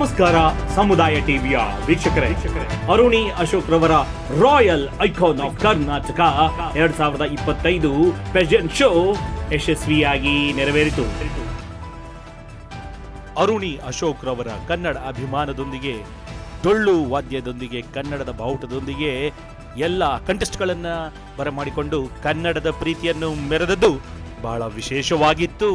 ನಮಸ್ಕಾರ, ಸಮುದಾಯ ಟಿವಿಯ ವೀಕ್ಷಕರೇ. ಅರುಣಿ ಅಶೋಕ್ ರವರ ರಾಯಲ್ ಐಕಾನ್ ಆಫ್ ಕರ್ನಾಟಕ ಎರಡ್ ಸಾವಿರದ ಇಪ್ಪತ್ತೈದು ಪೆಜೆಂಟ್ ಶೋ ಯಶಸ್ವಿಯಾಗಿ ನೆರವೇರಿತು. ಅರುಣಿ ಅಶೋಕ್ ರವರ ಕನ್ನಡ ಅಭಿಮಾನದೊಂದಿಗೆ, ಡೊಳ್ಳು ವಾದ್ಯದೊಂದಿಗೆ, ಕನ್ನಡದ ಬಾವುಟದೊಂದಿಗೆ ಎಲ್ಲ ಕಂಟೆಸ್ಟ್ಗಳನ್ನ ಬರಮಾಡಿಕೊಂಡು ಕನ್ನಡದ ಪ್ರೀತಿಯನ್ನು ಮೆರೆದದ್ದು ಬಹಳ ವಿಶೇಷವಾಗಿತ್ತು.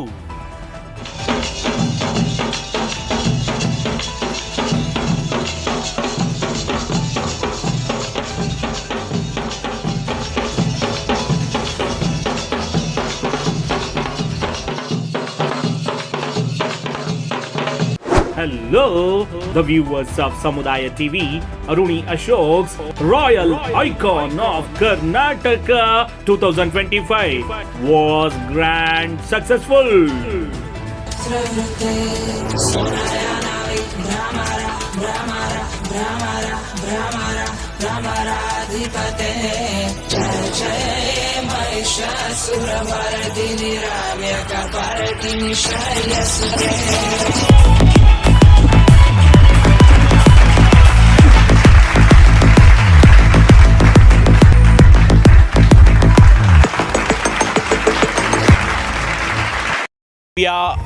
Hello, the viewers of Samudaya TV. Aruni Ashok's Royal Icon of Karnataka 2025 was grand successful.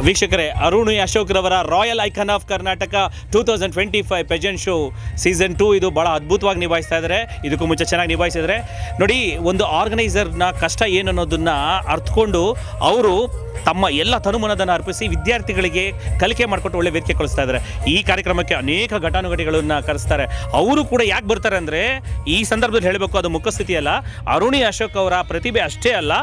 ವೀಕ್ಷಕರೇ, ಅರುಣ್ ಅಶೋಕ್ ರವರ royal icon of Karnataka two thousand twenty five pageant show season two ಇದು ಭಾಳ ಅದ್ಭುತವಾಗಿ ನಿಭಾಯಿಸ್ತಾ ಇದ್ದಾರೆ ಇದಕ್ಕೂ ಮುಂಚೆ ಚೆನ್ನಾಗಿ ನಿಭಾಯಿಸಿದರೆ ನೋಡಿ, ಒಂದು ಆರ್ಗನೈಸರ್ನ ಕಷ್ಟ ಏನು ಅನ್ನೋದನ್ನ ಅರ್ಥಕೊಂಡು ಅವರು ತಮ್ಮ ಎಲ್ಲ ತನುಮನದನ್ನು ಅರ್ಪಿಸಿ ವಿದ್ಯಾರ್ಥಿಗಳಿಗೆ ಕಲಿಕೆ ಮಾಡಿಕೊಟ್ಟು ಒಳ್ಳೆ ವೇದಿಕೆ ಕಳಿಸ್ತಾ ಇದ್ದಾರೆ ಈ ಕಾರ್ಯಕ್ರಮಕ್ಕೆ ಅನೇಕ ಘಟಾನುಘಟಿಗಳನ್ನು ಕರೆಸ್ತಾರೆ. ಅವರು ಕೂಡ ಯಾಕೆ ಬರ್ತಾರೆ ಅಂದರೆ, ಈ ಸಂದರ್ಭದಲ್ಲಿ ಹೇಳಬೇಕು, ಅದು ಮುಖಸ್ಥಿತಿ ಅಲ್ಲ. ಅರುಣಿ ಅಶೋಕ್ ಅವರ ಪ್ರತಿಭೆ ಅಷ್ಟೇ ಅಲ್ಲ,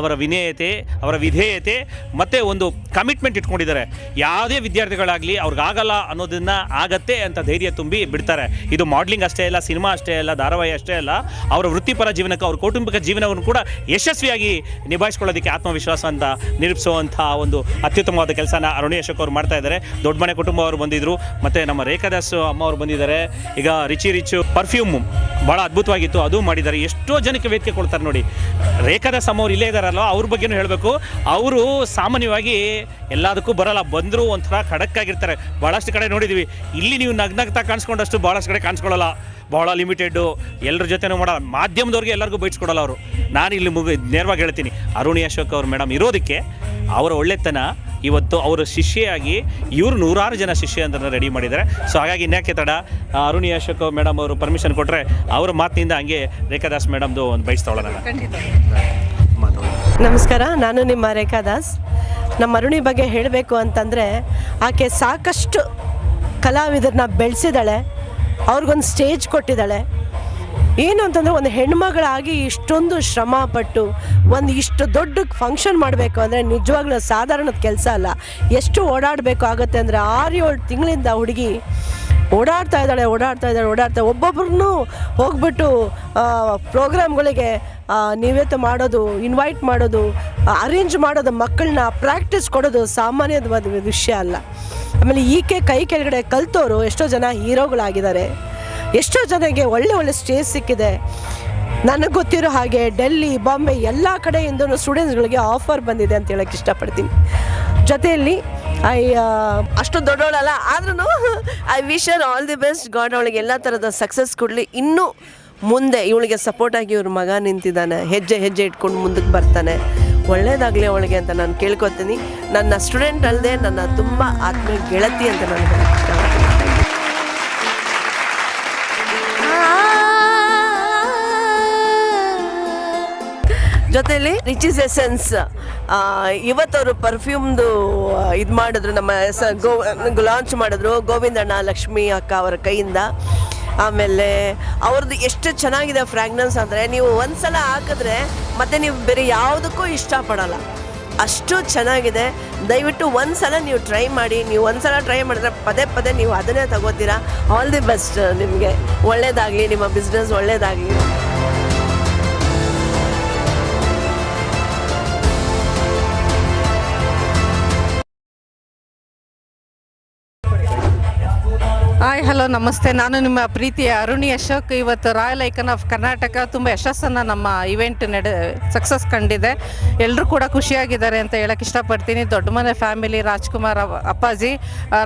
ಅವರ ವಿನೇಯತೆ, ಅವರ ವಿಧೇಯತೆ, ಮತ್ತು ಒಂದು ಕಮಿಟ್ಮೆಂಟ್ ಇಟ್ಕೊಂಡಿದ್ದಾರೆ. ಯಾವುದೇ ವಿದ್ಯಾರ್ಥಿಗಳಾಗಲಿ ಅವ್ರಿಗಾಗಲ್ಲ ಅನ್ನೋದನ್ನು ಆಗತ್ತೆ ಅಂತ ಧೈರ್ಯ ತುಂಬಿ ಬಿಡ್ತಾರೆ. ಇದು ಮಾಡ್ಲಿಂಗ್ ಅಷ್ಟೇ ಅಲ್ಲ ಸಿನಿಮಾ ಅಷ್ಟೇ ಅಲ್ಲ, ಧಾರಾವಾಹಿ ಅಷ್ಟೇ ಅಲ್ಲ. ಅವರ ವೃತ್ತಿಪರ ಜೀವನಕ್ಕೆ, ಅವ್ರ ಕೌಟುಂಬಿಕ ಜೀವನವನ್ನು ಕೂಡ ಯಶಸ್ವಿಯಾಗಿ ನಿಭಾಯಿಸ್ಕೊಳ್ಳೋದಕ್ಕೆ ಆತ್ಮವಿಶ್ವಾಸ ಅಂತ ನಿರೂಪಿಸುವಂಥ ಒಂದು ಅತ್ಯುತ್ತಮವಾದ ಕೆಲಸನ ಅರುಣಿ ಅಶೋಕ್ ಅವರು ಮಾಡ್ತಾ ಇದ್ದಾರೆ. ದೊಡ್ಡ ಮನೆ ಕುಟುಂಬ ಅವರು ಬಂದಿದ್ರು. ಮತ್ತು ನಮ್ಮ ರೇಖಾದಾಸ್ ಅಮ್ಮ ಅವರು ಬಂದಿದ್ದಾರೆ. ಈಗ ರಿಚಿ ರಿಚು ಪರ್ಫ್ಯೂಮ್ ಭಾಳ ಅದ್ಭುತವಾಗಿತ್ತು. ಅದು ಮಾಡಿದ್ದಾರೆ. ಎಷ್ಟೋ ಜನಕ್ಕೆ ವೇದಿಕೆ ಕೊಡ್ತಾರೆ ನೋಡಿ. ರೇಖಾದಾಸ್ ಅಮ್ಮ ಅವ್ರು ಇಲ್ಲೇ ಇದ್ದಾರಲ್ಲ ಅವ್ರ ಬಗ್ಗೆನೂ ಹೇಳಬೇಕು. ಅವರು ಸಾಮಾನ್ಯವಾಗಿ ಎಲ್ಲದಕ್ಕೂ ಬರಲ್ಲ. ಬಂದರೂ ಒಂಥರ ಖಡಕ್ಕಾಗಿರ್ತಾರೆ. ಭಾಳಷ್ಟು ಕಡೆ ನೋಡಿದ್ದೀವಿ ಇಲ್ಲಿ ನೀವು ನಗ್ನಗ್ತಾ ಕಾಣಿಸ್ಕೊಂಡಷ್ಟು ಭಾಳಷ್ಟು ಕಡೆ ಕಾಣಿಸ್ಕೊಳ್ಳಲ್ಲ. ಭಾಳ ಲಿಮಿಟೆಡ್ಡು ಎಲ್ಲರ ಜೊತೆನೂ ಮಾಡಲ್ಲ. ಮಾಧ್ಯಮದವ್ರಿಗೆ ಎಲ್ಲರಿಗೂ ಬೈಟ್ಸ್ಕೊಡಲ್ಲ ಅವರು. ನಾನು ಇಲ್ಲಿ ಮುಗಿ ನೇರವಾಗಿ ಹೇಳ್ತೀನಿ. ಅರುಣಿ ಅಶೋಕ್ ಅವ್ರು ಮೇಡಮ್ ಇರೋದಕ್ಕೆ ಅವರ ಒಳ್ಳೆತನ ಇವತ್ತು ಅವರ ಶಿಷ್ಯೆಯಾಗಿ ಇವರು ನೂರಾರು ಜನ ಶಿಷ್ಯ ಅಂತ ರೆಡಿ ಮಾಡಿದ್ದಾರೆ. ಸೊ ಹಾಗಾಗಿ ಇನ್ಯಾಕೆ ತಡ? ಅರುಣಿ ಅಶೋಕ್ ಮೇಡಮ್ ಅವರು ಪರ್ಮಿಷನ್ ಕೊಟ್ಟರೆ ಅವರ ಮಾತಿನಿಂದ ಹಂಗೆ ರೇಖಾದಾಸ್ ಮೇಡಮ್ದು ಒಂದು ಬಯಸ್ತಾವಳ ನಾನು ನಮಸ್ಕಾರ. ನಾನು ನಿಮ್ಮ ರೇಖಾದಾಸ್. ನಮ್ಮ ಅರುಣಿ ಬಗ್ಗೆ ಹೇಳಬೇಕು ಅಂತಂದರೆ, ಆಕೆ ಸಾಕಷ್ಟು ಕಲಾವಿದರನ್ನ ಬೆಳೆಸಿದಾಳೆ, ಅವ್ರಿಗೊಂದು ಸ್ಟೇಜ್ ಕೊಟ್ಟಿದ್ದಾಳೆ ಏನು ಅಂತಂದರೆ ಒಂದು ಹೆಣ್ಮಗಳಾಗಿ ಇಷ್ಟೊಂದು ಶ್ರಮ ಪಟ್ಟು ಒಂದು ಇಷ್ಟು ದೊಡ್ಡ ಫಂಕ್ಷನ್ ಮಾಡಬೇಕು ಅಂದರೆ ನಿಜವಾಗ್ಲೂ ಸಾಧಾರಣದ ಕೆಲಸ ಅಲ್ಲ. ಎಷ್ಟು ಓಡಾಡಬೇಕು ಆಗುತ್ತೆ ಅಂದರೆ ಆರು ಏಳು ತಿಂಗಳಿಂದ ಹುಡುಗಿ ಓಡಾಡ್ತಾ ಇದ್ದಾಳೆ ಓಡಾಡ್ತಾ ಇದ್ದಾಳೆ, ಓಡಾಡ್ತಾ ಒಬ್ಬೊಬ್ರನ್ನೂ ಹೋಗ್ಬಿಟ್ಟು ಪ್ರೋಗ್ರಾಮ್ಗಳಿಗೆ ನಿವೇತ ಮಾಡೋದು ಇನ್ವೈಟ್ ಮಾಡೋದು ಅರೇಂಜ್ ಮಾಡೋದು ಮಕ್ಕಳನ್ನ ಪ್ರಾಕ್ಟೀಸ್ ಕೊಡೋದು ಸಾಮಾನ್ಯವಾದ ವಿಷಯ ಅಲ್ಲ. ಆಮೇಲೆ ಈಕೆ ಕೈ ಕೆಳಗಡೆ ಕಲ್ತೋರು ಎಷ್ಟೋ ಜನ ಹೀರೋಗಳಾಗಿದ್ದಾರೆ. ಎಷ್ಟೋ ಜನಕ್ಕೆ ಒಳ್ಳೆ ಒಳ್ಳೆ ಸ್ಟೇಜ್ ಸಿಕ್ಕಿದೆ. ನನಗೆ ಗೊತ್ತಿರೋ ಹಾಗೆ ಡೆಲ್ಲಿ, ಬಾಂಬೆ ಎಲ್ಲ ಕಡೆಯಿಂದನೂ ಸ್ಟೂಡೆಂಟ್ಸ್ಗಳಿಗೆ ಆಫರ್ ಬಂದಿದೆ ಅಂತ ಹೇಳಕ್ಕೆ ಇಷ್ಟಪಡ್ತೀನಿ. ಜೊತೆಯಲ್ಲಿ ಐ ಅಷ್ಟು ದೊಡ್ಡವಳಲ್ಲ ಆದ್ರೂ I wish her all the best God ಅವಳಿಗೆ ಎಲ್ಲ ಥರದ ಸಕ್ಸಸ್ ಕೊಡಲಿ. ಇನ್ನೂ ಮುಂದೆ ಇವಳಿಗೆ ಸಪೋರ್ಟಾಗಿ ಇವ್ರ ಮಗ ನಿಂತಿದ್ದಾನೆ. ಹೆಜ್ಜೆ ಹೆಜ್ಜೆ ಇಟ್ಕೊಂಡು ಮುಂದಕ್ಕೆ ಬರ್ತಾನೆ. ಒಳ್ಳೇದಾಗಲಿ ಅವಳಿಗೆ ಅಂತ ನಾನು ಕೇಳ್ಕೊತೀನಿ. ನನ್ನ ಸ್ಟೂಡೆಂಟ್ ಅಲ್ಲದೆ ನನ್ನ ತುಂಬ ಆತ್ಮೀಯ ಗೆಳತಿ ಅಂತ ನಾನು ಜೊತೆಯಲ್ಲಿ ರಿಚಿಸ್ ಎಸೆನ್ಸ್ ಇವತ್ತವರು ಪರ್ಫ್ಯೂಮ್ದು ಇದು ಮಾಡಿದ್ರು. ನಮ್ಮ ಎಸ್ ಗೋ ಲಾಂಚ್ ಮಾಡಿದ್ರು. ಗೋವಿಂದಣ್ಣ ಲಕ್ಷ್ಮಿ ಅಕ್ಕ ಅವರ ಕೈಯಿಂದ. ಆಮೇಲೆ ಅವ್ರದ್ದು ಎಷ್ಟು ಚೆನ್ನಾಗಿದೆ ಫ್ರ್ಯಾಗ್ನೆನ್ಸ್ ಅಂದರೆ ನೀವು ಒಂದ್ಸಲ ಹಾಕಿದ್ರೆ ಮತ್ತೆ ನೀವು ಬೇರೆ ಯಾವುದಕ್ಕೂ ಇಷ್ಟಪಡಲ್ಲ. ಅಷ್ಟು ಚೆನ್ನಾಗಿದೆ. ದಯವಿಟ್ಟು ಒಂದು ಸಲ ನೀವು ಟ್ರೈ ಮಾಡಿ, ನೀವು ಒಂದು ಸಲ ಟ್ರೈ ಮಾಡಿದ್ರೆ ಪದೇ ಪದೇ ನೀವು ಅದನ್ನೇ ತಗೋತೀರಾ. ಆಲ್ ದಿ ಬೆಸ್ಟ್ ನಿಮಗೆ. ಒಳ್ಳೇದಾಗಲಿ, ನಿಮ್ಮ ಬಿಸ್ನೆಸ್ ಒಳ್ಳೇದಾಗಲಿ. ಹಾಯ್, ಹಲೋ, ನಮಸ್ತೆ. ನಾನು ನಿಮ್ಮ ಪ್ರೀತಿಯ ಅರುಣಿ ಅಶೋಕ್. ಇವತ್ತು ರಾಯಲ್ ಐಕನ್ ಆಫ್ ಕರ್ನಾಟಕ ತುಂಬ ಯಶಸ್ಸನ್ನು ನಮ್ಮ ಇವೆಂಟ್ ನಡೆ, ಸಕ್ಸಸ್ ಕಂಡಿದೆ. ಎಲ್ಲರೂ ಕೂಡ ಖುಷಿಯಾಗಿದ್ದಾರೆ ಅಂತ ಹೇಳಕ್ಕೆ ಇಷ್ಟಪಡ್ತೀನಿ. ದೊಡ್ಡ ಮನೆ ಫ್ಯಾಮಿಲಿ, ರಾಜ್ಕುಮಾರ್ ಅಪ್ಪಾಜಿ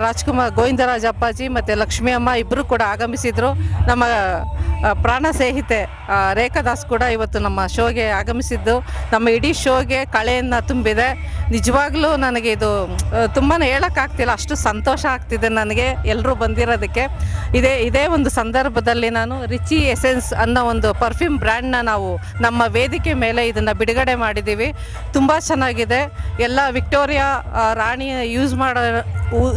ರಾಜ್ಕುಮಾರ್, ಗೋವಿಂದರಾಜ್ ಅಪ್ಪಾಜಿ ಮತ್ತು ಲಕ್ಷ್ಮೀ ಅಮ್ಮ ಇಬ್ಬರು ಕೂಡ ಆಗಮಿಸಿದರು. ನಮ್ಮ ಪ್ರಾಣ ಸ್ನೇಹಿತೆ ರೇಖಾದಾಸ್ ರೇಖಾ ದಾಸ್ ಕೂಡ ಇವತ್ತು ನಮ್ಮ ಶೋಗೆ ಆಗಮಿಸಿದ್ದು. ನಮ್ಮ ಇಡೀ ಶೋಗೆ ಕಳೆಯನ್ನು ತುಂಬಿದೆ. ನಿಜವಾಗ್ಲೂ ನನಗೆ ಇದು ತುಂಬಾ ಹೇಳೋಕ್ಕಾಗ್ತಿಲ್ಲ ಅಷ್ಟು ಸಂತೋಷ ಆಗ್ತಿದೆ ನನಗೆ ಎಲ್ಲರೂ ಬಂದಿರೋದಕ್ಕೆ. ಇದೇ ಇದೇ ಒಂದು ಸಂದರ್ಭದಲ್ಲಿ ನಾನು ರಿಚಿ ಎಸೆನ್ಸ್ ಅನ್ನೋ ಒಂದು ಪರ್ಫ್ಯೂಮ್ ಬ್ರ್ಯಾಂಡ್ನ ನಾವು ನಮ್ಮ ವೇದಿಕೆ ಮೇಲೆ ಇದನ್ನು ಬಿಡುಗಡೆ ಮಾಡಿದ್ದೀವಿ. ತುಂಬ ಚೆನ್ನಾಗಿದೆ. ಎಲ್ಲ ವಿಕ್ಟೋರಿಯಾ ರಾಣಿ ಯೂಸ್ ಮಾಡೋ,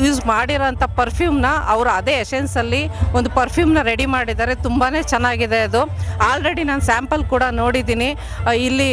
ಯೂಸ್ ಮಾಡಿರೋಂಥ ಪರ್ಫ್ಯೂಮ್ನ ಅವರು ಅದೇ ಎಸೆನ್ಸಲ್ಲಿ ಒಂದು ಪರ್ಫ್ಯೂಮ್ನ ರೆಡಿ ಮಾಡಿದ್ದಾರೆ. ತುಂಬಾ ಚೆನ್ನಾಗಿದೆ ಅದು. ಆಲ್ರೆಡಿ ನಾನು ಸ್ಯಾಂಪಲ್ ಕೂಡ ನೋಡಿದ್ದೀನಿ. ಇಲ್ಲಿ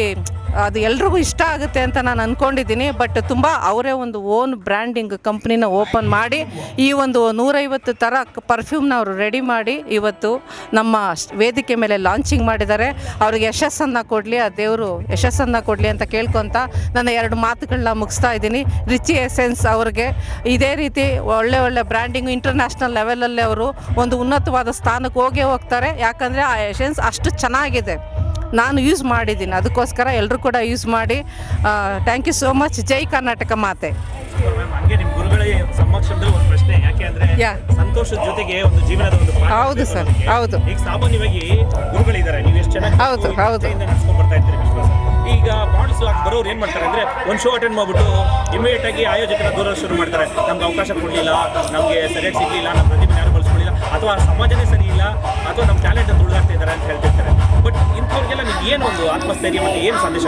ಅದು ಎಲ್ರಿಗೂ ಇಷ್ಟ ಆಗುತ್ತೆ ಅಂತ ನಾನು ಅಂದ್ಕೊಂಡಿದ್ದೀನಿ ಬಟ್ ತುಂಬ ಅವರೇ ಒಂದು ಓನ್ ಬ್ರ್ಯಾಂಡಿಂಗ್ ಕಂಪ್ನಿನ ಓಪನ್ ಮಾಡಿ, ಈ ಒಂದು ನೂರೈವತ್ತು ಥರ ಪರ್ಫ್ಯೂಮ್ನ ಅವರು ರೆಡಿ ಮಾಡಿ ಇವತ್ತು ನಮ್ಮ ವೇದಿಕೆ ಮೇಲೆ ಲಾಂಚಿಂಗ್ ಮಾಡಿದ್ದಾರೆ. ಅವ್ರಿಗೆ ಯಶಸ್ಸನ್ನು ಕೊಡಲಿ, ಆ ದೇವರು ಯಶಸ್ಸನ್ನು ಕೊಡಲಿ ಅಂತ ಕೇಳ್ಕೊತ ನನ್ನ ಎರಡು ಮಾತುಗಳನ್ನ ಮುಗಿಸ್ತಾ ಇದ್ದೀನಿ. ರಿಚಿ ಎಸೆನ್ಸ್ ಅವ್ರಿಗೆ ಇದೇ ರೀತಿ ಒಳ್ಳೆ ಒಳ್ಳೆ ಬ್ರ್ಯಾಂಡಿಂಗ್ ಇಂಟರ್ನ್ಯಾಷನಲ್ ಲೆವೆಲಲ್ಲಿ ಅವರು ಒಂದು ಉನ್ನತವಾದ ಸ್ಥಾನಕ್ಕೆ ಹೋಗೇ ಹೋಗ್ತಾರೆ. ಯಾಕಂದರೆ ಆ ಎಸೆನ್ಸ್ ಅಷ್ಟು ಚೆನ್ನಾಗಿದೆ. ನಾನು ಯೂಸ್ ಮಾಡಿದ್ದೀನಿ ಅದಕ್ಕೋಸ್ಕರ ಎಲ್ಲರೂ ಕೂಡ ಯೂಸ್ ಮಾಡಿ ಥ್ಯಾಂಕ್ ಯು ಸೋ ಮಚ್ ಜೈ ಕರ್ನಾಟಕ ಮಾತೆ. ಸಂತೋಷದ ಜೊತೆಗೆ ಒಂದು ಜೀವನದ ಒಂದು ಹೌದು ಸರ್. ಹೌದು. ಈಗ ಸಾಮಾನ್ಯವಾಗಿ ಗುರುಗಳಿದ್ದಾರೆ ನೀವು ಎಷ್ಟು ಚೆನ್ನಾಗಿ ಹೌದು, ಹೌದು. ನಡ್ಸ್ಕೊಂಡ್ ಬರ್ತಾ ಇರ್ತೀರಿ ಈಗ ಬಾಂಡ್ಸ್ ಬರೋರು ಏನು ಮಾಡ್ತಾರೆ ಅಂದ್ರೆ ಒಂದು ಶೋ ಅಟೆಂಡ್ ಮಾಡ್ಬಿಟ್ಟು ಇಮಿಡಿಯೇಟ್ ಆಗಿ ಆಯೋಜಕರ ದೂರ ಶುರು ಮಾಡ್ತಾರೆ ನಮ್ಗೆ ಅವಕಾಶ ಕೊಡಲಿಲ್ಲ ನಮಗೆ ಸರಿಯಾಗಿ ಸಿಗ್ಲಿಲ್ಲ ನಮ್ಮ ಪ್ರತಿಭೆ ಯಾರು ಬಳಸ್ಕೊಳ್ಳಿಲ್ಲ ಅಥವಾ ಸಮಾಜನೇ ಸರಿ ಇಲ್ಲ ಅಥವಾ ನಮ್ಮ ಟ್ಯಾಲೆಂಟ್ ತುಳಿದಾಗ್ತಾ ಇದ್ದಾರೆ ಅಂತ ಹೇಳ್ತಿರ್ತಾರೆ ಏನು ಒಂದು ಏನು ಸಂದೇಶ?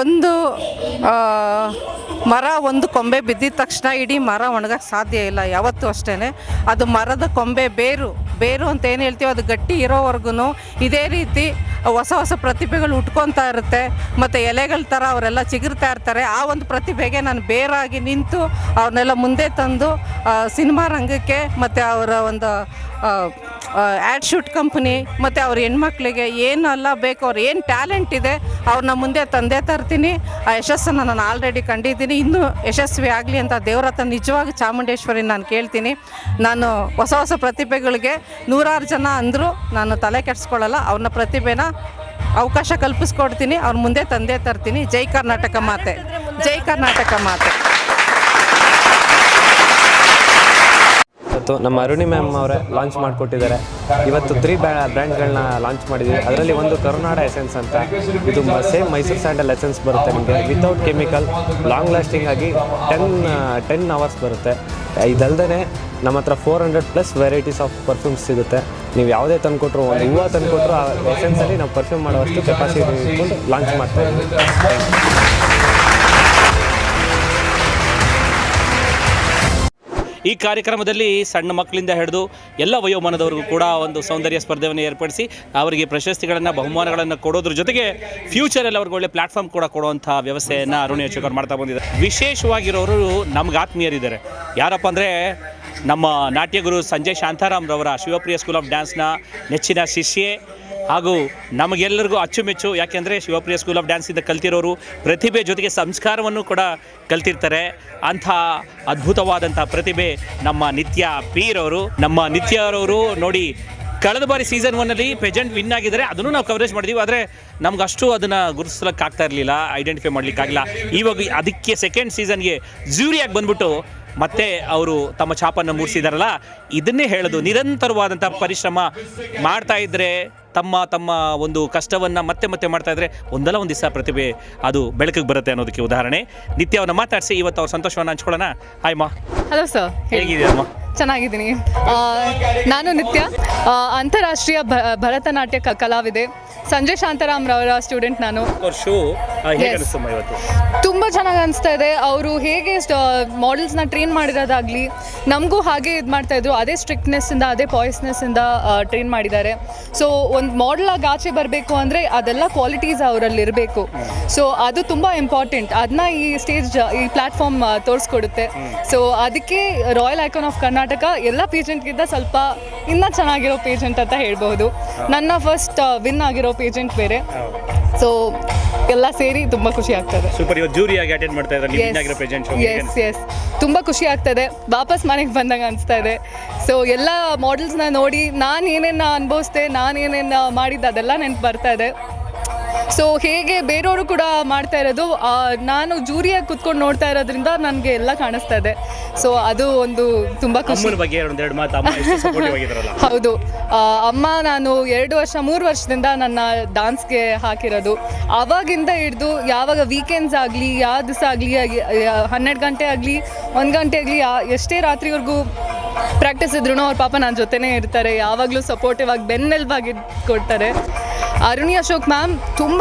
ಒಂದು ಮರ ಒಂದು ಕೊಂಬೆ ಬಿದ್ದಿದ ತಕ್ಷಣ ಇಡೀ ಮರ ಒಣಗಕ್ಕೆ ಸಾಧ್ಯ ಇಲ್ಲ, ಯಾವತ್ತೂ ಅಷ್ಟೇ ಅದು ಮರದ ಕೊಂಬೆ ಬೇರು ಬೇರು ಅಂತ ಏನು ಹೇಳ್ತೀವಿ, ಅದು ಗಟ್ಟಿ ಇರೋವರೆಗೂ ಇದೇ ರೀತಿ ಹೊಸ ಹೊಸ ಪ್ರತಿಭೆಗಳು ಉಟ್ಕೊತಾ ಇರುತ್ತೆ. ಮತ್ತು ಎಲೆಗಳ ಥರ ಅವರೆಲ್ಲ ಚಿಗುರ್ತಾ ಇರ್ತಾರೆ. ಆ ಒಂದು ಪ್ರತಿಭೆಗೆ ನಾನು ಬೇರಾಗಿ ನಿಂತು ಅವ್ರನ್ನೆಲ್ಲ ಮುಂದೆ ತಂದು ಸಿನಿಮಾ ರಂಗಕ್ಕೆ ಮತ್ತು ಅವರ ಒಂದು ಆ್ಯಡ್ ಶೂಟ್ ಕಂಪ್ನಿ ಮತ್ತು ಅವ್ರ ಹೆಣ್ಮಕ್ಳಿಗೆ ಏನು ಅಲ್ಲ ಬೇಕು, ಅವ್ರು ಏನು ಟ್ಯಾಲೆಂಟ್ ಇದೆ ಅವ್ರನ್ನ ಮುಂದೆ ತಂದೆ ತರ್ತೀನಿ. ಆ ಯಶಸ್ಸನ್ನು ನಾನು ಆಲ್ರೆಡಿ ಕಂಡಿದ್ದೀನಿ. ಇನ್ನೂ ಯಶಸ್ವಿ ಆಗಲಿ ಅಂತ ದೇವ್ರ ಹತ್ರ ನಿಜವಾಗಿ ಚಾಮುಂಡೇಶ್ವರಿ ನಾನು ಕೇಳ್ತೀನಿ. ನಾನು ಹೊಸ ಹೊಸ ಪ್ರತಿಭೆಗಳಿಗೆ ನೂರಾರು ಜನ ಅಂದರೂ ನಾನು ತಲೆ ಕೆಡಿಸ್ಕೊಳ್ಳಲ್ಲ ಅವ್ರನ್ನ ಪ್ರತಿಭೆನ ಅವಕಾಶ ಕಲ್ಪಿಸ್ಕೊಡ್ತೀನಿ, ಅವ್ರ ಮುಂದೆ ತಂದೆ ತರ್ತೀನಿ. ಜೈ ಕರ್ನಾಟಕ ಮಾತೆ. ಜೈ ಕರ್ನಾಟಕ ಮಾತೆ. ಇವತ್ತು ನಮ್ಮ ಅರುಣಿ ಮ್ಯಾಮ್ ಅವರೇ ಲಾಂಚ್ ಮಾಡಿಕೊಟ್ಟಿದ್ದಾರೆ. ಇವತ್ತು ತ್ರೀ ಬ್ಯಾ ಬ್ರ್ಯಾಂಡ್ಗಳನ್ನ ಲಾಂಚ್ ಮಾಡಿದ್ದೀವಿ. ಅದರಲ್ಲಿ ಒಂದು ಕರುನಾಡ ಎಸೆನ್ಸ್ ಅಂತ. ಇದು ಸೇಮ್ ಮೈಸೂರು ಸ್ಯಾಂಡಲ್ ಎಸೆನ್ಸ್ ಬರುತ್ತೆ ನಿಮಗೆ. ವಿತೌಟ್ ಕೆಮಿಕಲ್ ಲಾಂಗ್ ಲಾಸ್ಟಿಂಗ್ ಆಗಿ ಟೆನ್ ಟೆನ್ ಅವರ್ಸ್ ಬರುತ್ತೆ. ಇದಲ್ಲದೆ ನಮ್ಮ ಹತ್ರ four hundred plus varieties of perfumes ಸಿಗುತ್ತೆ. ನೀವು ಯಾವುದೇ ತಂದುಕೊಟ್ರು ಒಂದು ಹೂವು ತಂದುಕೊಟ್ರು ಆ ಎಸೆನ್ಸಲ್ಲಿ ನಾವು ಪರ್ಫ್ಯೂಮ್ ಮಾಡುವಷ್ಟು ಕೆಪಾಸಿಟಿ ಲಾಂಚ್ ಮಾಡ್ತಾ ಇದ್ದೀವಿ. ಈ ಕಾರ್ಯಕ್ರಮದಲ್ಲಿ ಸಣ್ಣ ಮಕ್ಕಳಿಂದ ಹಿಡಿದು ಎಲ್ಲ ವಯೋಮಾನದವರಿಗೂ ಕೂಡ ಒಂದು ಸೌಂದರ್ಯ ಸ್ಪರ್ಧೆಯನ್ನು ಏರ್ಪಡಿಸಿ ಅವರಿಗೆ ಪ್ರಶಸ್ತಿಗಳನ್ನು, ಬಹುಮಾನಗಳನ್ನು ಕೊಡೋದ್ರ ಜೊತೆಗೆ ಫ್ಯೂಚರಲ್ಲಿ ಅವ್ರಿಗೆ ಒಳ್ಳೆ ಪ್ಲಾಟ್ಫಾರ್ಮ್ ಕೂಡ ಕೊಡುವಂಥ ವ್ಯವಸ್ಥೆಯನ್ನು ಅರುಣ್ ಚಕ್ರ ಮಾಡ್ತಾ ಬಂದಿದ್ದಾರೆ. ವಿಶೇಷವಾಗಿರೋರು ನಮ್ಗೆ ಆತ್ಮೀಯರಿದ್ದಾರೆ. ಯಾರಪ್ಪ ಅಂದರೆ ನಮ್ಮ ನಾಟ್ಯಗುರು ಸಂಜಯ್ ಶಾಂತಾರಾಮ್ರವರ ಶಿವಪ್ರಿಯ ಸ್ಕೂಲ್ ಆಫ್ ಡ್ಯಾನ್ಸ್ನ ನೆಚ್ಚಿನ ಶಿಷ್ಯೆ ಹಾಗೂ ನಮಗೆಲ್ಲರಿಗೂ ಅಚ್ಚುಮೆಚ್ಚು. ಯಾಕೆಂದರೆ ಶಿವಪ್ರಿಯ ಸ್ಕೂಲ್ ಆಫ್ ಡ್ಯಾನ್ಸಿಂದ ಕಲ್ತಿರೋರು ಪ್ರತಿಭೆ ಜೊತೆಗೆ ಸಂಸ್ಕಾರವನ್ನು ಕೂಡ ಕಲ್ತಿರ್ತಾರೆ. ಅಂಥ ಅದ್ಭುತವಾದಂಥ ಪ್ರತಿಭೆ ನಮ್ಮ ನಿತ್ಯ ಪೀರವರು ನಮ್ಮ ನಿತ್ಯರವರು ನೋಡಿ ಕಳೆದ ಬಾರಿ ಸೀಸನ್ ಒನ್ನಲ್ಲಿ ಪೆಜೆಂಟ್ ವಿನ್ ಆಗಿದ್ದಾರೆ. ಅದನ್ನು ನಾವು ಕವರೇಜ್ ಮಾಡಿದ್ದೀವಿ ಆದರೆ ನಮ್ಗೆ ಅಷ್ಟು ಅದನ್ನು ಗುರುತಿಸ್ಲಿಕ್ಕೆ ಆಗ್ತಾ ಇರಲಿಲ್ಲ ಐಡೆಂಟಿಫೈ ಮಾಡಲಿಕ್ಕಾಗಿಲ್ಲ ಇವಾಗ ಅದಕ್ಕೆ ಸೆಕೆಂಡ್ ಸೀಸನ್ಗೆ ಜ್ಯೂರಿಯಾಗಿ ಬಂದ್ಬಿಟ್ಟು ಮತ್ತೆ ಅವರು ತಮ್ಮ ಛಾಪನ್ನು ಮೂಡಿಸಿದಾರಲ್ಲ ಇದನ್ನೇ ಹೇಳೋದು. ನಿರಂತರವಾದಂಥ ಪರಿಶ್ರಮ ಮಾಡ್ತಾ ಇದ್ದರೆ ತಮ್ಮ ತಮ್ಮ ಒಂದು ಕಷ್ಟವನ್ನು ಮತ್ತೆ ಮತ್ತೆ ಮಾಡ್ತಾ ಇದ್ರೆ ಒಂದಲ್ಲ ಒಂದು ದಿವಸ ಪ್ರತಿಭೆ ಅದು ಬೆಳಕಿಗೆ ಬರುತ್ತೆ ಅನ್ನೋದಕ್ಕೆ ಉದಾಹರಣೆ. ನಿತ್ಯ ಅವ್ರನ್ನ ಮಾತಾಡಿಸಿ ಇವತ್ತು ಅವ್ರ ಸಂತೋಷವನ್ನು ಹಂಚ್ಕೊಳ್ಳೋಣ. ಹಾಯ್ ಮಾ ಹಲೋ ಸರ್ ಹೇಗಿದೆಯಮ್ಮ ಚೆನ್ನಾಗಿದ್ದೀನಿ. ನಾನು ನಿತ್ಯ ಅಂತಾರಾಷ್ಟ್ರೀಯ ಭರತನಾಟ್ಯ ಕಲಾವಿದೆ. ಸಂಜಯ್ ಶಾಂತರಾಮ್ ರವರ ಸ್ಟೂಡೆಂಟ್ ನಾನು. ಶೋ ತುಂಬ ಚೆನ್ನಾಗಿ ಅನಿಸ್ತಾ ಇದೆ. ಅವರು ಹೇಗೆ ಮಾಡೆಲ್ಸ್ನ ಟ್ರೈನ್ ಮಾಡಿರೋದಾಗಲಿ ನಮಗೂ ಹಾಗೆ ಇದು ಮಾಡ್ತಾ ಇದ್ರು. ಅದೇ ಸ್ಟ್ರಿಕ್ಟ್ನೆಸ್ಸಿಂದ ಅದೇ ಪಾಯ್ಸ್ನೆಸ್ಸಿಂದ ಟ್ರೈನ್ ಮಾಡಿದ್ದಾರೆ. ಸೊ ಒಂದು ಮಾಡೆಲಾಗಿ ಆಚೆ ಬರಬೇಕು ಅಂದರೆ ಅದೆಲ್ಲ ಕ್ವಾಲಿಟೀಸ್ ಅವರಲ್ಲಿ ಇರಬೇಕು. ಸೊ ಅದು ತುಂಬ ಇಂಪಾರ್ಟೆಂಟ್ ಅದನ್ನ ಈ ಸ್ಟೇಜ್ ಈ ಪ್ಲ್ಯಾಟ್ಫಾರ್ಮ್ ತೋರಿಸ್ಕೊಡುತ್ತೆ. ಸೊ ಅದಕ್ಕೆ ರಾಯಲ್ ಐಕಾನ್ ಆಫ್ ಕರ್ನಾಟಕ ಎಲ್ಲ ಪೇಜೆಂಟ್ಗಿಂತ ಸ್ವಲ್ಪ ಇನ್ನೂ ಚೆನ್ನಾಗಿರೋ ಪೇಜೆಂಟ್ ಅಂತ ಹೇಳ್ಬೋದು ನನ್ನ ಫಸ್ಟ್ ವಿನ್ ಆಗಿರೋ ಪೇಜೆಂಟ್ ಬೇರೆ. ಸೊ ಎಲ್ಲ ಸೇರಿ ತುಂಬ ಖುಷಿ ಆಗ್ತದೆ. ಸೂಪರ್ ಇವತ್ತು ಜೂರಿಯಾಗಿ ಅಟೆಂಡ್ ಮಾಡ್ತಾ ಇದ್ದಾರೆ ನೀವು ಆಗಿರೋ ಪ್ರೆಸೆಂಟ್ ಶೋ ಎಸ್ ಎಸ್ ತುಂಬ ಖುಷಿ ಆಗ್ತದೆ. ವಾಪಸ್ ಮನೆಗೆ ಬಂದಂಗೆ ಅನಿಸ್ತಾ ಇದೆ. ಸೊ ಎಲ್ಲ ಮಾಡೆಲ್ಸ್ನ ನೋಡಿ ನಾನು ಏನೇನು ಅನುಭವಿಸ್ದೆ ನಾನು ಏನೇನು ಮಾಡಿದ್ದೆ ಅದೆಲ್ಲ ನೆನಪು ಬರ್ತಾ ಇದೆ. ಸೊ ಹೇಗೆ ಬೇರೆಯವರು ಕೂಡ ಮಾಡ್ತಾ ಇರೋದು ನಾನು ಜೂರಿಯಾಗಿ ಕುತ್ಕೊಂಡು ನೋಡ್ತಾ ಇರೋದ್ರಿಂದ ನನಗೆ ಎಲ್ಲ ಕಾಣಿಸ್ತಾ ಇದೆ. ಸೊ ಅದು ಒಂದು ತುಂಬ ಖುಷಿ. ಅಮ್ಮನ ಬಗ್ಗೆ ಒಂದೆರಡು ಮಾತು ಅಮ್ಮ ಎಷ್ಟು ಸಪೋರ್ಟಿವ್ ಆಗಿದಾರಲ್ಲ ಹೌದು. ಆ, ಅಮ್ಮ ನಾನು ಎರಡು ವರ್ಷ ಮೂರು ವರ್ಷದಿಂದ ನನ್ನ ಡಾನ್ಸ್ಗೆ ಹಾಕಿರೋದು. ಆವಾಗಿಂದ ಹಿಡಿದು ಯಾವಾಗ ವೀಕೆಂಡ್ಸ್ ಆಗಲಿ ಯಾವ ದಿವಸ ಆಗಲಿ ಹನ್ನೆರಡು ಗಂಟೆ ಆಗಲಿ ಒಂದು ಗಂಟೆ ಆಗಲಿ ಎಷ್ಟೇ ರಾತ್ರಿವರೆಗೂ ಪ್ರಾಕ್ಟೀಸ್ ಇದ್ರೂ ಅವ್ರ ಪಾಪ ನನ್ನ ಜೊತೆನೇ ಇರ್ತಾರೆ. ಯಾವಾಗಲೂ ಸಪೋರ್ಟಿವ್ ಆಗಿ ಬೆನ್ನೆಲುಬಾಗಿ ಕೊಡ್ತಾರೆ. ಅರುಣಿ ಅಶೋಕ್ ಮ್ಯಾಮ್ ತುಂಬ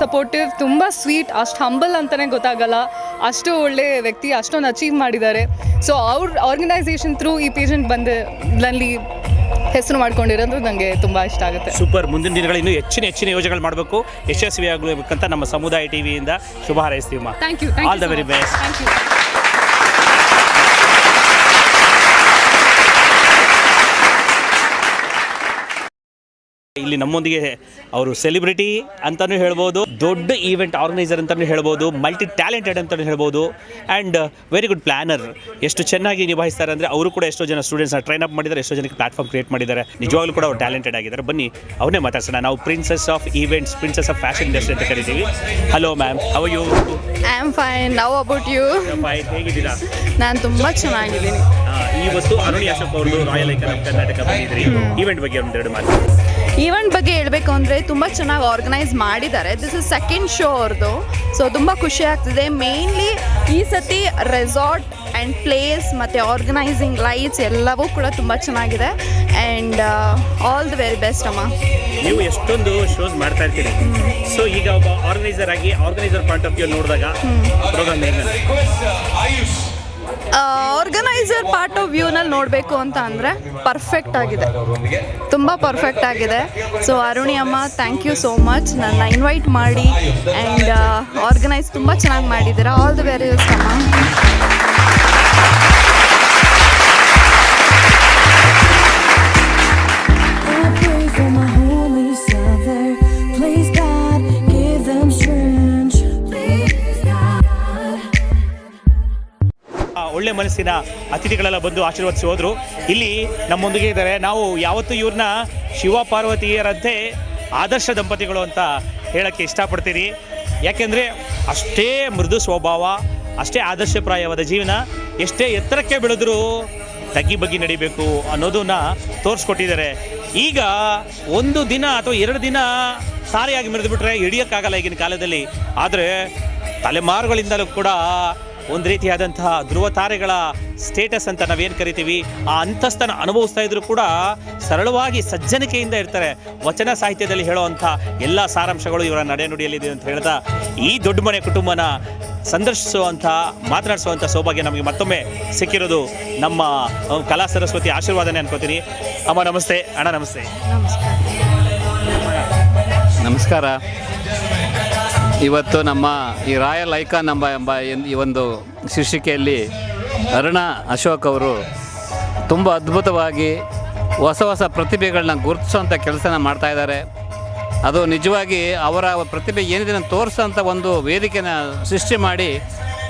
ಸಪೋರ್ಟಿವ್ ತುಂಬ ಸ್ವೀಟ್ ಅಷ್ಟು ಹಂಬಲ್ ಅಂತಲೇ ಗೊತ್ತಾಗಲ್ಲ. ಅಷ್ಟು ಒಳ್ಳೆ ವ್ಯಕ್ತಿ ಅಷ್ಟೊಂದು ಅಚೀವ್ ಮಾಡಿದ್ದಾರೆ. ಸೊ ಅವ್ರ ಆರ್ಗನೈಸೇಷನ್ ಥ್ರೂ ಈ ಪೇಷಂಟ್ ಬಂದು ನಲ್ಲಿ ಹೆಸರು ಮಾಡ್ಕೊಂಡಿರೋದು ನನಗೆ ತುಂಬ ಇಷ್ಟ ಆಗುತ್ತೆ. ಸೂಪರ್ ಮುಂದಿನ ದಿನಗಳು ಇನ್ನೂ ಹೆಚ್ಚಿನ ಹೆಚ್ಚಿನ ಯೋಜನೆಗಳು ಮಾಡಬೇಕು. ಯಶಸ್ವಿಯಾಗಬೇಕಂತ ನಮ್ಮ ಸಮುದಾಯ ಟಿವಿಯಿಂದ ಶುಭ ಹಾರೈಸ್ತೀವಿ thank you all the very best thank you ಇಲ್ಲಿ ನಮ್ಮೊಂದಿಗೆ ಅವರು ಸೆಲೆಬ್ರಿಟಿ ಅಂತಾನೂ ಹೇಳ್ಬೋದು ದೊಡ್ಡ ಈವೆಂಟ್ ಆರ್ಗನೈಸರ್ ಅಂತಾನೂ ಹೇಳ್ಬೋದು ಮಲ್ಟಿ ಟ್ಯಾಲೆಂಟೆಡ್ ಅಂತಲೂ ಹೇಳ್ಬೋದು ಆ್ಯಂಡ್ ವೆರಿ ಗುಡ್ ಪ್ಲಾನರ್ ಎಷ್ಟು ಚೆನ್ನಾಗಿ ನಿಭಾಯಿಸ್ತಾರೆ ಅಂದರೆ ಅವರು ಕೂಡ ಎಷ್ಟೋ ಜನ ಸ್ಟೂಡೆಂಟ್ಸ್ನ ಟ್ರೈನ್ ಅಪ್ ಮಾಡಿದ್ದಾರೆ ಎಷ್ಟೋ ಜನಕ್ಕೆ ಪ್ಲಾಟ್ಫಾರ್ಮ್ ಕ್ರಿಯೇಟ್ ಮಾಡಿದ್ದಾರೆ. ನಿಜವಾಗ್ಲೂ ಕೂಡ ಅವ್ರು ಟ್ಯಾಲೆಂಟೆಡ್ ಆಗಿದ್ದಾರೆ. ಬನ್ನಿ ಅವನ್ನೇ ಮಾತಾಡ್ಸೋಣ. ನಾವು princess of events princess of fashion industry ಅಂತ ಕರಿತೀವಿ. Hello ma'am how are you I am fine now about you ಹೇಗಿದ್ದೀರಾ? ನಾನು ತುಂಬ ಚೆನ್ನಾಗಿದ್ದೀನಿ. ಇವತ್ತು ಅರುಣಿ ಅಶೋಕ್ ಅವರು ರಾಯಲ್ ಐಕನ್ ಆಫ್ ಕರ್ನಾಟಕ ಬಂದಿದ್ರಿ. ಈವೆಂಟ್ ಬಗ್ಗೆ ಒಂದೆರಡು ಮಾತು ಈವೆಂಟ್ ಬಗ್ಗೆ ಹೇಳಬೇಕು ಅಂದರೆ ತುಂಬ ಚೆನ್ನಾಗಿ ಆರ್ಗನೈಸ್ ಮಾಡಿದ್ದಾರೆ. ದಿಸ್ ಇಸ್ ಸೆಕೆಂಡ್ ಶೋ ಅವ್ರದ್ದು ಸೊ ತುಂಬ ಖುಷಿ ಆಗ್ತಿದೆ. ಮೇನ್ಲಿ ಈ ಸತಿ ರೆಸಾರ್ಟ್ ಆ್ಯಂಡ್ ಪ್ಲೇಸ್ ಮತ್ತು ಆರ್ಗನೈಸಿಂಗ್ ಲೈಟ್ಸ್ ಎಲ್ಲವೂ ಕೂಡ ತುಂಬ ಚೆನ್ನಾಗಿದೆ. And all the very best ಅಮ್ಮ. ನೀವು ಎಷ್ಟೊಂದು ಶೋಸ್ ಮಾಡ್ತಾ ಇರ್ತೀರಿ. ಸೊ ಈಗ ಒಬ್ಬ ಆರ್ಗನೈಸರ್ ಆಗಿ ಆರ್ಗನೈಸರ್ ಪಾಯಿಂಟ್ ಆಫ್ ವ್ಯೂ ನೋಡಿದಾಗ ಪ್ರೋಗ್ರಾಮ್ ಆರ್ಗನೈಸರ್ ಪಾರ್ಟ್ ಆಫ್ ವ್ಯೂನಲ್ಲಿ ನೋಡಬೇಕು ಅಂತ ಅಂದರೆ ಪರ್ಫೆಕ್ಟ್ ಆಗಿದೆ. ತುಂಬ ಪರ್ಫೆಕ್ಟ್ ಆಗಿದೆ. ಸೊ ಅರುಣಿ ಅಮ್ಮ ಥ್ಯಾಂಕ್ ಯು ಸೋ ಮಚ್ ನನ್ನ ಇನ್ವೈಟ್ ಮಾಡಿ ಆ್ಯಂಡ್ ಆರ್ಗನೈಸ್ ತುಂಬ ಚೆನ್ನಾಗಿ ಮಾಡಿದ್ದೀರಾ. ಆಲ್ ದಿ ವೆರಿ ಯೂಸ್ ಅಮ್ಮ. ಒಳ್ಳೆ ಮನಸ್ಸಿನ ಅತಿಥಿಗಳೆಲ್ಲ ಬಂದು ಆಶೀರ್ವದಿಸಿ ಹೋದರು. ಇಲ್ಲಿ ನಮ್ಮೊಂದಿಗೆ ಇದ್ದಾರೆ. ನಾವು ಯಾವತ್ತೂ ಇವ್ರನ್ನ ಶಿವ ಪಾರ್ವತಿಯರಂತೆ ಆದರ್ಶ ದಂಪತಿಗಳು ಅಂತ ಹೇಳೋಕ್ಕೆ ಇಷ್ಟಪಡ್ತೀರಿ ಯಾಕೆಂದರೆ ಅಷ್ಟೇ ಮೃದು ಸ್ವಭಾವ, ಅಷ್ಟೇ ಆದರ್ಶಪ್ರಾಯವಾದ ಜೀವನ, ಎಷ್ಟೇ ಎತ್ತರಕ್ಕೆ ಬೆಳೆದರೂ ತಗ್ಗಿ ಬಗ್ಗಿ ನಡಿಬೇಕು ಅನ್ನೋದನ್ನ ತೋರಿಸ್ಕೊಟ್ಟಿದ್ದಾರೆ. ಈಗ ಒಂದು ದಿನ ಅಥವಾ ಎರಡು ದಿನ ತಾರೆಯಾಗಿ ಮೆರೆದು ಬಿಟ್ರೆ ಹಿಡಿಯೋಕ್ಕಾಗಲ್ಲ ಈಗಿನ ಕಾಲದಲ್ಲಿ. ಆದರೆ ತಲೆಮಾರುಗಳಿಂದಲೂ ಕೂಡ ಒಂದು ರೀತಿಯಾದಂತಹ ಧ್ರುವ ತಾರೆಗಳ ಸ್ಟೇಟಸ್ ಅಂತ ನಾವೇನು ಕರಿತೀವಿ, ಆ ಅಂತಸ್ತನ ಅನುಭವಿಸ್ತಾ ಇದ್ರು ಕೂಡ ಸರಳವಾಗಿ ಸಜ್ಜನಿಕೆಯಿಂದ ಇರ್ತಾರೆ. ವಚನ ಸಾಹಿತ್ಯದಲ್ಲಿ ಹೇಳುವಂಥ ಎಲ್ಲ ಸಾರಾಂಶಗಳು ಇವರ ನಡೆನುಡಿಯಲ್ಲಿದೆ ಅಂತ ಹೇಳ್ತಾ ಈ ದೊಡ್ಡ ಮನೆ ಕುಟುಂಬನ ಸಂದರ್ಶಿಸುವಂಥ, ಮಾತನಾಡಿಸುವಂಥ ಸೌಭಾಗ್ಯ ನಮಗೆ ಮತ್ತೊಮ್ಮೆ ಸಿಕ್ಕಿರೋದು ನಮ್ಮ ಕಲಾ ಸರಸ್ವತಿ ಆಶೀರ್ವಾದನೆ ಅನ್ಕೋತೀನಿ. ಅಮ್ಮ, ನಮಸ್ತೆ. ಅಣ್ಣ, ನಮಸ್ತೆ. ನಮಸ್ಕಾರ. ಇವತ್ತು ನಮ್ಮ ಈ ರಾಯಲ್ ಐಕಾನ್ ಎಂಬ ಎಂಬ ಈ ಒಂದು ಶೀರ್ಷಿಕೆಯಲ್ಲಿ ಅರುಣ ಅಶೋಕ್ ಅವರು ತುಂಬ ಅದ್ಭುತವಾಗಿ ಹೊಸ ಹೊಸ ಪ್ರತಿಭೆಗಳನ್ನ ಗುರುತಿಸೋಂಥ ಕೆಲಸನ ಮಾಡ್ತಾ ಇದ್ದಾರೆ. ಅದು ನಿಜವಾಗಿ ಅವರ ಪ್ರತಿಭೆ ಏನಿದೆ ತೋರಿಸೋಂಥ ಒಂದು ವೇದಿಕೆನ ಸೃಷ್ಟಿ ಮಾಡಿ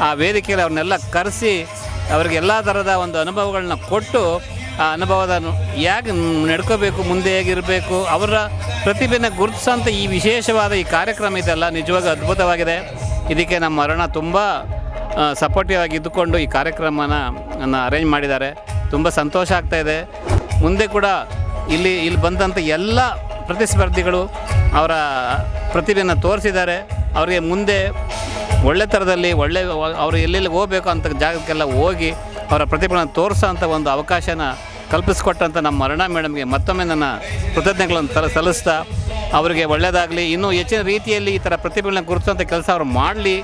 ಆ ವೇದಿಕೆಯಲ್ಲಿ ಅವ್ರನ್ನೆಲ್ಲ ಕರೆಸಿ ಅವರಿಗೆ ಎಲ್ಲ ಥರದ ಒಂದು ಅನುಭವಗಳನ್ನ ಕೊಟ್ಟು ಆ ಅನುಭವದ ಹೇಗೆ ನಡ್ಕೋಬೇಕು, ಮುಂದೆ ಹೇಗಿರಬೇಕು, ಅವರ ಪ್ರತಿಭೆನ ಗುರುತಿಸೋಂಥ ಈ ವಿಶೇಷವಾದ ಈ ಕಾರ್ಯಕ್ರಮ ಇದೆಲ್ಲ ನಿಜವಾಗ ಅದ್ಭುತವಾಗಿದೆ. ಇದಕ್ಕೆ ನಮ್ಮ ಅರುಣ ತುಂಬ ಸಪೋರ್ಟಿವ್ ಆಗಿ ಇದ್ದುಕೊಂಡು ಈ ಕಾರ್ಯಕ್ರಮನ ಅರೇಂಜ್ ಮಾಡಿದ್ದಾರೆ. ತುಂಬ ಸಂತೋಷ ಆಗ್ತಾ ಇದೆ. ಮುಂದೆ ಕೂಡ ಇಲ್ಲಿ ಇಲ್ಲಿ ಬಂದಂಥ ಎಲ್ಲ ಪ್ರತಿಸ್ಪರ್ಧಿಗಳು ಅವರ ಪ್ರತಿಭೆಯನ್ನು ತೋರಿಸಿದ್ದಾರೆ. ಅವರಿಗೆ ಮುಂದೆ ಒಳ್ಳೆ ಥರದಲ್ಲಿ ಒಳ್ಳೆ, ಅವರು ಎಲ್ಲೆಲ್ಲಿ ಹೋಗಬೇಕು ಅಂತ ಜಾಗಕ್ಕೆಲ್ಲ ಹೋಗಿ ಅವರ ಪ್ರತಿಭೆಗಳನ್ನು ತೋರಿಸೋ ಅಂಥ ಒಂದು ಅವಕಾಶನ ಕಲ್ಪಿಸಿಕೊಟ್ಟಂಥ ನಮ್ಮ ಅರುಣಾ ಮೇಡಮ್ಗೆ ಮತ್ತೊಮ್ಮೆ ನನ್ನ ಕೃತಜ್ಞತೆಗಳನ್ನು ತಲ, ಸಲ್ಲಿಸ್ತಾ ಅವರಿಗೆ ಒಳ್ಳೆಯದಾಗಲಿ. ಇನ್ನೂ ಹೆಚ್ಚಿನ ರೀತಿಯಲ್ಲಿ ಈ ಥರ ಪ್ರತಿಭೆಗಳನ್ನ ಗುರುತಿಸುವಂಥ ಕೆಲಸ ಅವರು ಮಾಡಲಿ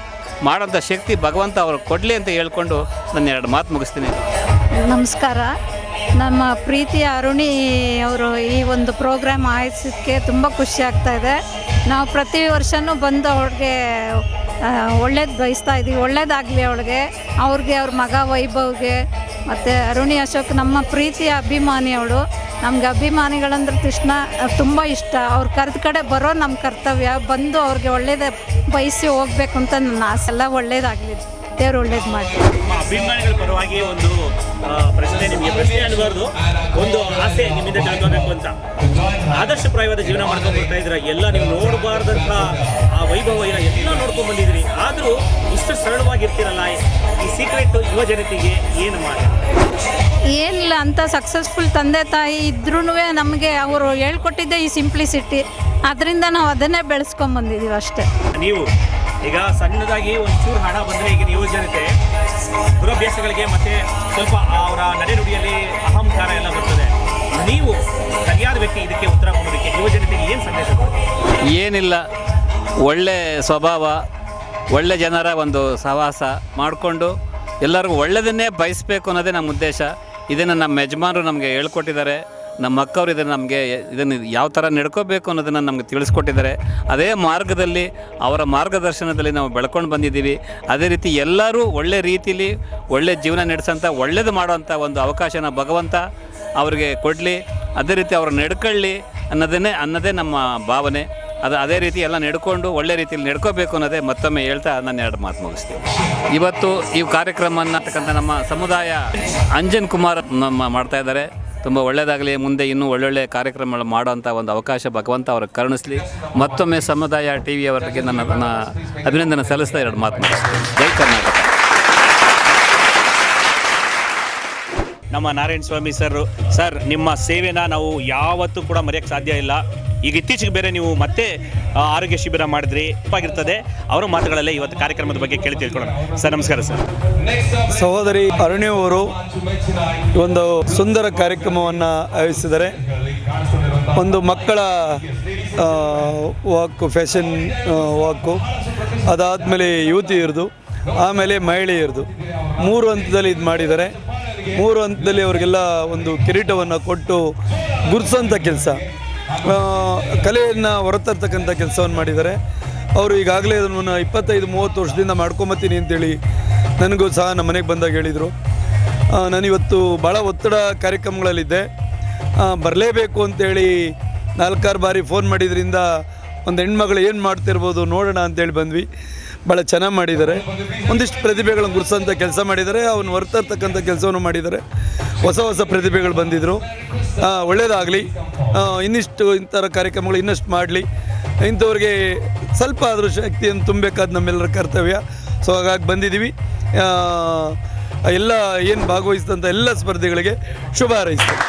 ಮಾಡೋಂಥ ಶಕ್ತಿ ಭಗವಂತ ಅವರು ಕೊಡಲಿ ಅಂತ ಹೇಳ್ಕೊಂಡು ನನ್ನ ಎರಡು ಮಾತು ಮುಗಿಸ್ತೀನಿ. ನಮಸ್ಕಾರ. ನಮ್ಮ ಪ್ರೀತಿಯ ಅರುಣಿ ಅವರು ಈ ಒಂದು ಪ್ರೋಗ್ರಾಮ್ ಆಯೋಜಿಸೋದಕ್ಕೆ ತುಂಬ ಖುಷಿ ಇದೆ. ನಾವು ಪ್ರತಿ ವರ್ಷವೂ ಬಂದು ಅವ್ಳಿಗೆ ಒಳ್ಳೇದು ಬಯಸ್ತಾ ಇದ್ದೀವಿ ಒಳ್ಳೇದಾಗಲಿ ಅವಳಿಗೆ. ಅವ್ರಿಗೆ, ಅವ್ರ ಮಗ ವೈಭವ್ಗೆ, ಮತ್ತು ಅರುಣಿ ಅಶೋಕ್ ನಮ್ಮ ಪ್ರೀತಿಯ ಅಭಿಮಾನಿ ಅವಳು. ನಮ್ಗೆ ಅಭಿಮಾನಿಗಳಂದ್ರೆ ತಕ್ಷಣ ತುಂಬ ಇಷ್ಟ. ಅವ್ರು ಕರೆದ ಕಡೆ ಬರೋ ನಮ್ಮ ಕರ್ತವ್ಯ, ಬಂದು ಅವ್ರಿಗೆ ಒಳ್ಳೇದೇ ಬಯಸಿ ಹೋಗ್ಬೇಕು ಅಂತ ನನ್ನ ಆಸೆ. ಎಲ್ಲ ಒಳ್ಳೇದಾಗಲಿ. ದೇವ್ರು ಒಳ್ಳೇದು ಮಾಡ್ತಾರೆ. ನಿಮ್ಮ ಅಭಿಮಾನಿಗಳ ಪರವಾಗಿ ಒಂದು ಆ, ಪ್ರಶ್ನೆ ನಿಮಗೆ ಪ್ರಶ್ನೆ ಅನ್ನಬಾರ್ದು ಒಂದು ಆಸೆ ನಿಮ್ಮಿಂದ ತಿಳ್ಕೊಬೇಕು ಅಂತ. ಆದರ್ಶಪ್ರಾಯವಾದ ಜೀವನ ಮಾಡ್ಕೊಂಡು ಬರ್ತಾ ಇದ್ದೀರಾ? ಎಲ್ಲ ನೀವು ನೋಡಬಾರ್ದಂತ ಆ ವೈಭವ ಎಲ್ಲ ಎಲ್ಲ ನೋಡ್ಕೊಂಡು ಬಂದಿದ್ದೀರಿ. ಆದರೂ ಇಷ್ಟು ಸರಳವಾಗಿರ್ತೀರಲ್ಲ ಈ ಸೀಕ್ರೆಟ್ ಯುವ ಜನತೆಗೆ ಏನು ಮಾಡಿ? ಏನಿಲ್ಲ ಅಂತ ಸಕ್ಸಸ್ಫುಲ್ ತಂದೆ ತಾಯಿ ಇದ್ರೂ ನಮಗೆ ಅವರು ಹೇಳ್ಕೊಟ್ಟಿದ್ದೆ ಈ ಸಿಂಪ್ಲಿಸಿಟಿ ಅದರಿಂದ ನಾವು ಅದನ್ನೇ ಬೆಳೆಸ್ಕೊಂಬಂದಿದ್ದೀವಿ ಅಷ್ಟೇ. ನೀವು ಈಗ ಸಣ್ಣದಾಗಿ ಒಂಚೂರು ಹಣ ಬಂದರೆ ಈಗ ಯುವ ಜನತೆ ದುರಭ್ಯಾಸಗಳಿಗೆ ಮತ್ತೆ ಸ್ವಲ್ಪ ಅವರ ನಡೆನುಡಿಯಲ್ಲಿ ಅಹಂಕಾರ ಎಲ್ಲ ಬರ್ತದೆ. ನೀವು ಸರಿಯಾದ ವ್ಯಕ್ತಿ ಇದಕ್ಕೆ ಉತ್ತರ ಕೊಡೋದಕ್ಕೆ ಯುವ ಏನು ಸಂದೇಶ ಏನಿಲ್ಲ. ಒಳ್ಳೆ ಸ್ವಭಾವ, ಒಳ್ಳೆ ಜನರ ಒಂದು ಸಹವಾಸ ಮಾಡಿಕೊಂಡು ಎಲ್ಲರಿಗೂ ಒಳ್ಳೆಯದನ್ನೇ ಬಯಸಬೇಕು ಅನ್ನೋದೇ ನಮ್ಮ ಉದ್ದೇಶ. ಇದನ್ನು ನಮ್ಮ ಯಜಮಾನರು ನಮಗೆ ಹೇಳ್ಕೊಟ್ಟಿದ್ದಾರೆ. ನಮ್ಮ ಅಕ್ಕವ್ರು ಇದನ್ನು ನಮಗೆ ಇದನ್ನು ಯಾವ ಥರ ನಡ್ಕೋಬೇಕು ಅನ್ನೋದನ್ನು ನಮಗೆ ತಿಳಿಸ್ಕೊಟ್ಟಿದ್ದಾರೆ. ಅದೇ ಮಾರ್ಗದಲ್ಲಿ, ಅವರ ಮಾರ್ಗದರ್ಶನದಲ್ಲಿ ನಾವು ಬೆಳ್ಕೊಂಡು ಬಂದಿದ್ದೀವಿ. ಅದೇ ರೀತಿ ಎಲ್ಲರೂ ಒಳ್ಳೆ ರೀತಿಲಿ ಒಳ್ಳೆ ಜೀವನ ನಡೆಸೋಂಥ ಒಳ್ಳೇದು ಮಾಡುವಂಥ ಒಂದು ಅವಕಾಶನ ಭಗವಂತ ಅವರಿಗೆ ಕೊಡಲಿ. ಅದೇ ರೀತಿ ಅವ್ರು ನಡ್ಕೊಳ್ಳಿ ಅನ್ನೋದನ್ನೇ, ಅನ್ನೋದೇ ನಮ್ಮ ಭಾವನೆ. ಅದು, ಅದೇ ರೀತಿ ಎಲ್ಲ ನಡ್ಕೊಂಡು ಒಳ್ಳೆ ರೀತಿಯಲ್ಲಿ ನಡ್ಕೋಬೇಕು ಅನ್ನೋದೇ ಮತ್ತೊಮ್ಮೆ ಹೇಳ್ತಾ ನಾನು ಎರಡು ಮಾತು ಮುಗಿಸ್ತೀನಿ. ಇವತ್ತು ಈ ಕಾರ್ಯಕ್ರಮ ಅನ್ನತಕ್ಕಂಥ ನಮ್ಮ ಸಮುದಾಯ ಅಂಜನ್ ಕುಮಾರ್ ನಮ್ಮ ಮಾಡ್ತಾ ಇದ್ದಾರೆ. ತುಂಬ ಒಳ್ಳೆಯದಾಗಲಿ, ಮುಂದೆ ಇನ್ನೂ ಒಳ್ಳೊಳ್ಳೆ ಕಾರ್ಯಕ್ರಮಗಳು ಮಾಡೋವಂಥ ಒಂದು ಅವಕಾಶ ಭಗವಂತ ಅವ್ರಿಗೆ ಕರುಣಿಸಲಿ. ಮತ್ತೊಮ್ಮೆ ಸಮುದಾಯ ಟಿ ವಿಯವರಿಗೆ ನನ್ನ ನನ್ನ ಅಭಿನಂದನೆ ಸಲ್ಲಿಸ್ತಾ ಎರಡು ಮಾತು ಜೈ ಕರ್ನಾಟಕ. ನಮ್ಮ ನಾರಾಯಣ ಸ್ವಾಮಿ ಸರ್ ಸರ್, ನಿಮ್ಮ ಸೇವೆನ ನಾವು ಯಾವತ್ತೂ ಕೂಡ ಮರೆಯೋಕ್ಕೆ ಸಾಧ್ಯ ಇಲ್ಲ. ಈಗ ಇತ್ತೀಚೆಗೆ ಬೇರೆ ನೀವು ಮತ್ತೆ ಆರೋಗ್ಯ ಶಿಬಿರ ಮಾಡಿದ್ರಿ, ತಪ್ಪಾಗಿರ್ತದೆ. ಅವರ ಮಾತುಗಳಲ್ಲೇ ಇವತ್ತು ಕಾರ್ಯಕ್ರಮದ ಬಗ್ಗೆ ಕೇಳಿ ತಿಳ್ಕೊಳ್ಳೋಣ. ಸರ್, ನಮಸ್ಕಾರ ಸರ್. ಸಹೋದರಿ ಅರುಣಿ ಅವರು ಒಂದು ಸುಂದರ ಕಾರ್ಯಕ್ರಮವನ್ನು ಆಯೋಜಿಸಿದರೆ ಒಂದು ಮಕ್ಕಳ ವಾಕು, ಫ್ಯಾಷನ್ ವಾಕು. ಅದಾದಮೇಲೆ ಯುವತಿಯರದು ಆಮೇಲೆ ಮಹಿಳೆಯರದು ಮೂರು ಹಂತದಲ್ಲಿ ಇದು ಮಾಡಿದ್ದಾರೆ. ಮೂರು ಹಂತದಲ್ಲಿ ಅವರಿಗೆಲ್ಲ ಒಂದು ಕಿರೀಟವನ್ನು ಕೊಟ್ಟು ಗುರುತಿಸೋಂಥ ಕೆಲಸ. ಕಲೆಯನ್ನು ಹೊರತರ್ತಕ್ಕಂಥ ಕೆಲಸವನ್ನು ಮಾಡಿದ್ದಾರೆ. ಅವರು ಈಗಾಗಲೇ ಅದನ್ನು ಇಪ್ಪತ್ತೈದು, ಮೂವತ್ತು ವರ್ಷದಿಂದ ಮಾಡ್ಕೊಂಬತ್ತೀನಿ ಅಂತೇಳಿ ನನಗೂ ಸಹ ನಮ್ಮ ಮನೆಗೆ ಬಂದಾಗ ಹೇಳಿದರು. ನಾನಿವತ್ತು ಭಾಳ ಒತ್ತಡ ಕಾರ್ಯಕ್ರಮಗಳಲ್ಲಿದ್ದೆ. ಬರಲೇಬೇಕು ಅಂತೇಳಿ ನಾಲ್ಕಾರು ಬಾರಿ ಫೋನ್ ಮಾಡಿದ್ರಿಂದ ಒಂದು ಹೆಣ್ಮಗಳು ಏನು ಮಾಡ್ತಿರ್ಬೋದು ನೋಡೋಣ ಅಂತೇಳಿ ಬಂದ್ವಿ. ಭಾಳ ಚೆನ್ನಾಗಿ ಮಾಡಿದ್ದಾರೆ. ಒಂದಿಷ್ಟು ಪ್ರತಿಭೆಗಳನ್ನು ಗುರುಸೋಂಥ ಕೆಲಸ ಮಾಡಿದ್ದಾರೆ. ಅವನು ಹೊರತರ್ತಕ್ಕಂಥ ಕೆಲಸವನ್ನು ಮಾಡಿದ್ದಾರೆ. ಹೊಸ ಹೊಸ ಪ್ರತಿಭೆಗಳು ಬಂದಿದ್ದರು ಒಳ್ಳೆಯದಾಗಲಿ ಇನ್ನಿಷ್ಟು ಇಂಥರ ಕಾರ್ಯಕ್ರಮಗಳು ಇನ್ನಷ್ಟು ಮಾಡಲಿ. ಇಂಥವ್ರಿಗೆ ಸ್ವಲ್ಪ ಆದರೂ ಶಕ್ತಿಯನ್ನು ತುಂಬಬೇಕಾದ ನಮ್ಮೆಲ್ಲರ ಕರ್ತವ್ಯ. ಸೊ ಹಾಗಾಗಿ ಬಂದಿದ್ದೀವಿ. ಎಲ್ಲ ಏನು ಭಾಗವಹಿಸಿದಂಥ ಎಲ್ಲ ಸ್ಪರ್ಧಿಗಳಿಗೆ ಶುಭ ಹಾರೈಸ್ತೇನೆ.